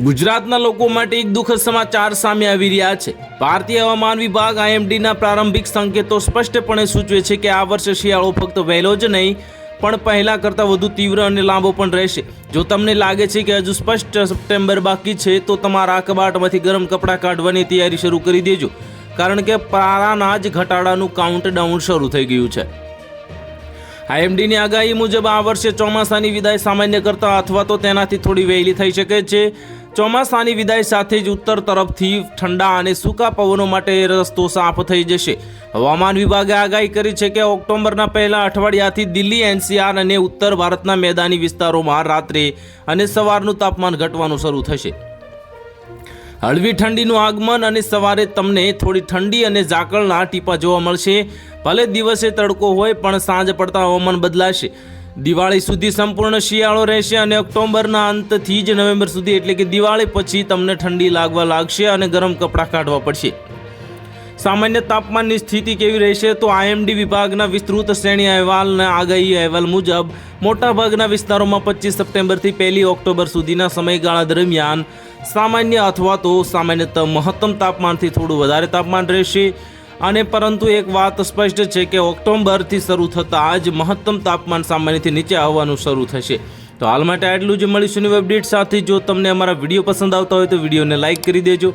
ગુજરાતના લોકો માટે એક દુઃખદ સમાચાર સામે આવી રહ્યા છે. ભારતીય હવામાન વિભાગ આઈએમડીના પ્રારંભિક સંકેતો સ્પષ્ટપણે સૂચવે છે કે આ વર્ષે શિયાળો ફક્ત વહેલો જ નહીં, પણ પહેલાં કરતાં વધુ તીવ્ર અને લાંબો પણ રહેશે. જો તમને લાગે છે કે હજુ સ્પષ્ટ સપ્ટેમ્બર બાકી છે, તો તમારા કબાટમાંથી ગરમ કપડાં કાઢવાની તૈયારી શરૂ કરી દેજો. કારણ કે પારાના જ ઘટાડાનું કાઉન્ટડાઉન શરૂ થઈ ગયું છે. આઈએમડીની આગાહી મુજબ આ વર્ષે ચોમાસાની વિદાય સામાન્ય કરતાં અથવા તો તેનાથી થોડી વહેલી થઈ શકે છે. ચોમાસાની વિદાય સાથે જ ઉત્તર તરફથી ઠંડા અને સૂકા પવનો માટે રસ્તો સાફ થઈ જશે. હવામાન વિભાગે આગાહી કરી છે કે ઓક્ટોબરના પહેલા અઠવાડિયાથી દિલ્હી, એનસીઆર અને ઉત્તર ભારતના મેદાની વિસ્તારોમાં રાત્રે અને સવારનું તાપમાન ઘટવાનું શરૂ થશે. હળવી ઠંડીનું આગમન અને સવારે તમને થોડી ઠંડી અને ઝાકળના ટીપા જોવા મળશે. ભલે દિવસે તડકો હોય, પણ સાંજ પડતા હવામાન બદલાશે. દિવાળી સુધી સંપૂર્ણ શિયાળો રહેશે અને ઓક્ટોબરના અંતથી જ નવેમ્બર સુધી, એટલે કે દિવાળી પછી તમને ઠંડી લાગવા લાગશે અને ગરમ કપડાં કાઢવા પડશે. સામાન્ય તાપમાનની સ્થિતિ કેવી રહેશે? તો આઈએમડી વિભાગના વિસ્તૃત શ્રેણી અહેવાલના આગાહી અહેવાલ મુજબ, મોટાભાગના વિસ્તારોમાં પચીસ સપ્ટેમ્બરથી પહેલી ઓક્ટોબર સુધીના સમયગાળા દરમિયાન સામાન્ય અથવા તો સામાન્યત મહત્તમ તાપમાનથી થોડું વધારે તાપમાન રહેશે. અને પરંતુ એક વાત સ્પષ્ટ છે કે ઓક્ટોબરથી શરૂ થતાં જ મહત્તમ તાપમાન સામાન્યથી નીચે આવવાનું શરૂ થશે. તો હાલ માટે આટલું જ. મળીશું નવી અપડેટ સાથે. જો તમને અમારા વીડિયો પસંદ આવતા હોય તો વિડીયોને લાઇક કરી દેજો.